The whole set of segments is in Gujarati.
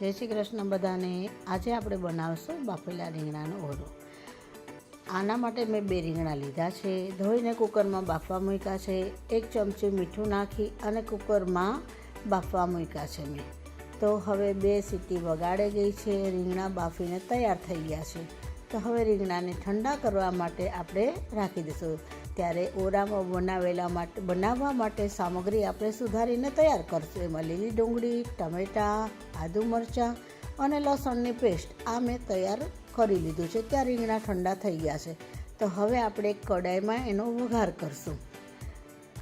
જય શ્રી કૃષ્ણ બધાને. આજે આપણે બનાવશું બાફેલા રીંગણાનો ઓરો આના માટે મેં બે રીંગણા લીધા છે. ધોઈને કુકરમાં બાફવા મૂક્યા છે. એક ચમચી મીઠું નાખી અને કુકરમાં બાફવા મૂક્યા છે મેં. તો હવે બે સીટી વગાડે ગઈ છે. રીંગણા બાફીને તૈયાર થઈ ગયા છે. તો હવે રીંગણાને ઠંડા કરવા માટે આપણે રાખી દઈશું. ત્યારે ઓરામાં બનાવેલા માટે, બનાવવા માટે સામગ્રી આપણે સુધારીને તૈયાર કરશું. એમાં લીલી ડુંગળી, ટમેટાં, આદુ મરચાં અને લસણની પેસ્ટ આ મેં તૈયાર કરી લીધું છે. ત્યાં રીંગણા ઠંડા થઈ ગયા છે. તો હવે આપણે કડાઈમાં એનો વઘાર કરશું.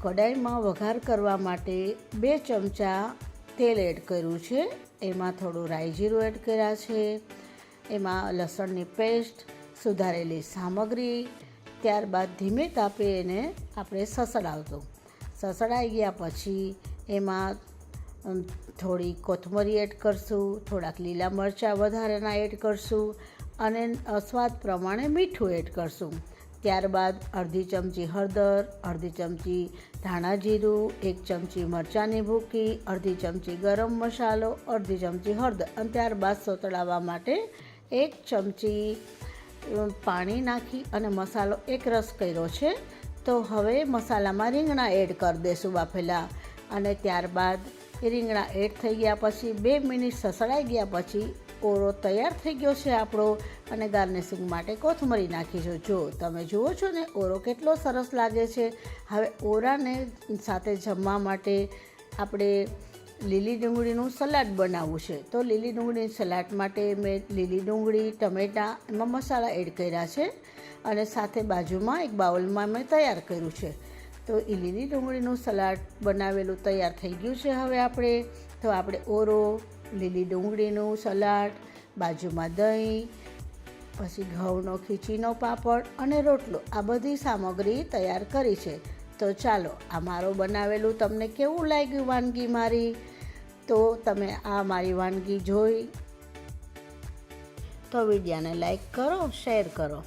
કડાઈમાં વઘાર કરવા માટે બે ચમચા તેલ એડ કર્યું છે. એમાં થોડું રાઈ જીરું એડ કર્યા છે. એમાં લસણની પેસ્ટ, સુધારેલી સામગ્રી, ત્યારબાદ ધીમે તાપે એને આપણે સસડાવતું સસડાઈ ગયા પછી એમાં થોડી કોથમરી એડ કરશું, થોડાક લીલા મરચાં વધારેના એડ કરશું અને સ્વાદ પ્રમાણે મીઠું એડ કરશું. ત્યારબાદ અડધી ચમચી હળદર, અડધી ચમચી ધાણા જીરું, એક ચમચી મરચાંની ભૂકી, અડધી ચમચી ગરમ મસાલો, અડધી ચમચી હળદર અને ત્યારબાદ સોતળાવવા માટે એક ચમચી પાણી નાખી અને મસાલો એક રસ કર્યો છે. તો હવે મસાલામાં રીંગણા એડ કરી દઈશું બાફેલા. અને ત્યારબાદ રીંગણા એડ થઈ ગયા પછી બે મિનિટ સસડાઈ ગયા પછી ઓરો તૈયાર થઈ ગયો છે આપણો અને ગાર્નિશિંગ માટે કોથમરી નાખીશું. જો તમે જુઓ છો ને, ઓરો કેટલો સરસ લાગે છે. હવે ઓરાને સાથે જમવા માટે આપણે લીલી ડુંગળીનું સલાડ બનાવવું છે. તો લીલી ડુંગળી સલાડ માટે મેં લીલી ડુંગળી, ટમેટાં, એમાં મસાલા એડ કર્યા છે અને સાથે બાજુમાં એક બાઉલમાં મેં તૈયાર કર્યું છે. તો એ લીલી ડુંગળીનું સલાડ બનાવેલું તૈયાર થઈ ગયું છે હવે આપણે. તો આપણે ઓરો, લીલી ડુંગળીનું સલાડ, બાજુમાં દહીં, પછી ઘઉંનો ખીચીનો પાપડ અને રોટલો, આ બધી સામગ્રી તૈયાર કરી છે. તો ચાલો, આ મારો બનાવેલું તમને કેવું લાગ્યું વાનગી મારી? તો તમે આ મારી વાનગી જોઈ. તો વિડીયાને લાઈક કરો શેર કરો.